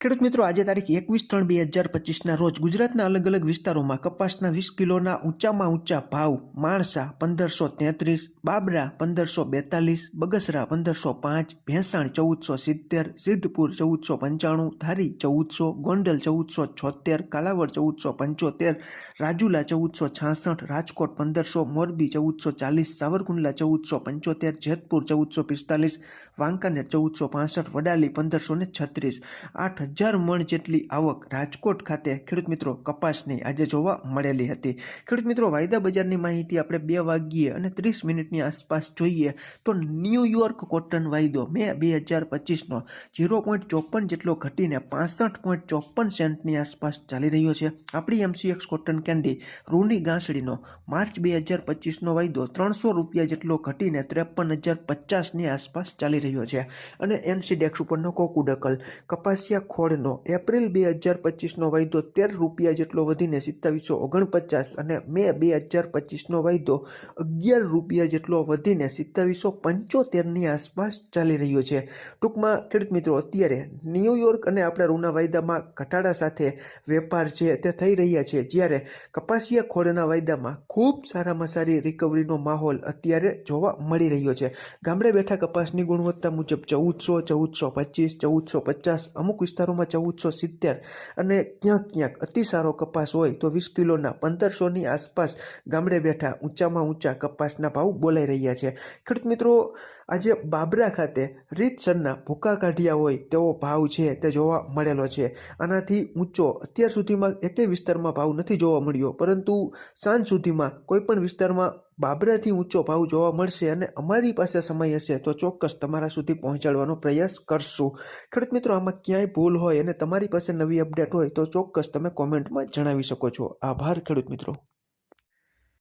ખેડૂત મિત્રો, આજે તારીખ એકવીસ ત્રણ બે હજાર પચીસના રોજ ગુજરાતના અલગ અલગ વિસ્તારોમાં કપાસના વીસ કિલોના ઊંચામાં ઊંચા ભાવ, માણસા પંદરસો તેત્રીસ, બાબરા પંદરસો બેતાલીસ, બગસરા પંદરસો પાંચ, ભેંસાણ ચૌદસો સિત્તેર, સિદ્ધપુર ચૌદસો પંચાણું, ધારી ચૌદસો, ગોંડલ ચૌદસો છોતેર કાલાવડ ચૌદસો પંચોતેર, રાજુલા ચૌદસો છાસઠ, રાજકોટ પંદરસો, મોરબી ચૌદસો ચાલીસ, સાવરકુંડલા ચૌદસો પંચોતેર, જેતપુર ચૌદસો પિસ્તાલીસ, વાંકાનેર ચૌદસો પાસઠ, વડાલી પંદરસો ને છત્રીસ, આઠ હજાર મણ જેટલી આવક રાજકોટ ખાતે ખેડૂત મિત્રો કપાસની આજે જોવા મળેલી હતી. ખેડૂત મિત્રો, વાયદા બજારની માહિતી આપણે બે વાગ્યે અને ત્રીસ મિનિટની આસપાસ જોઈએ તો ન્યૂયોર્ક કોટન વાયદો મે બે હજાર પચીસનો ઝીરો પોઈન્ટ ચોપન જેટલો ઘટીને પાસઠ પોઈન્ટ ચોપન સેન્ટની આસપાસ ચાલી રહ્યો છે. આપણી એમસીએક્સ કોટન કેન્ડી રૂની ગાંસડીનો માર્ચ બે હજાર પચીસનો વાયદો ત્રણસો રૂપિયા જેટલો ઘટીને ત્રેપન હજાર પચાસની આસપાસ ચાલી રહ્યો છે. અને એનસીડેક્સ ઉપરનો કોકુડકલ કપાસિયા ખોળનો એપ્રિલ બે હજાર પચીસનો વાયદો તેર રૂપિયા જેટલો વધીને સિત્તાવીસો ઓગણપચાસ અને મે બે હજાર પચીસનો વાયદો અગિયાર રૂપિયા જેટલો વધીને સિત્તાવીસો પંચોતેરની આસપાસ ચાલી રહ્યો છે. ટૂંકમાં, ખેડૂત મિત્રો, અત્યારે ન્યૂયોર્ક અને આપણા રૂના વાયદામાં ઘટાડા સાથે વેપાર છે તે થઈ રહ્યા છે, જ્યારે કપાસિયા ખોળના વાયદામાં ખૂબ સારામાં સારી રિકવરીનો માહોલ અત્યારે જોવા મળી રહ્યો છે. ગામડે બેઠા કપાસની ગુણવત્તા મુજબ ચૌદસો ચૌદસો પચીસ, ચૌદસો પચાસ અમુક વિસ્તારોમાં ચૌદસો સિત્તેર અને ક્યાંક ક્યાંક અતિ સારો કપાસ હોય તો વીસ કિલોના પંદરસોની આસપાસ ગામડે બેઠા ઊંચામાં ઊંચા કપાસના ભાવ બોલાઈ રહ્યા છે. ખેડૂત મિત્રો, આજે બાબરા ખાતે રીતસરના ભૂકા કાઢ્યા હોય તેવો ભાવ છે તે જોવા મળેલો છે. આનાથી ઊંચો અત્યાર સુધીમાં એકે વિસ્તારમાં ભાવ નથી જોવા મળ્યો, પરંતુ સાંજ સુધીમાં કોઈપણ વિસ્તારમાં બાબરાથી ઊંચો ભાવ જોવા મળશે અને અમારી પાસે સમય હશે તો ચોક્કસ તમારા સુધી પહોંચાડવાનો પ્રયાસ કરશું. ખેડૂત મિત્રો, આમાં ક્યાંય ભૂલ હોય અને તમારી પાસે નવી અપડેટ હોય તો ચોક્કસ તમે કોમેન્ટમાં જણાવી શકો છો. આભાર ખેડૂત મિત્રો.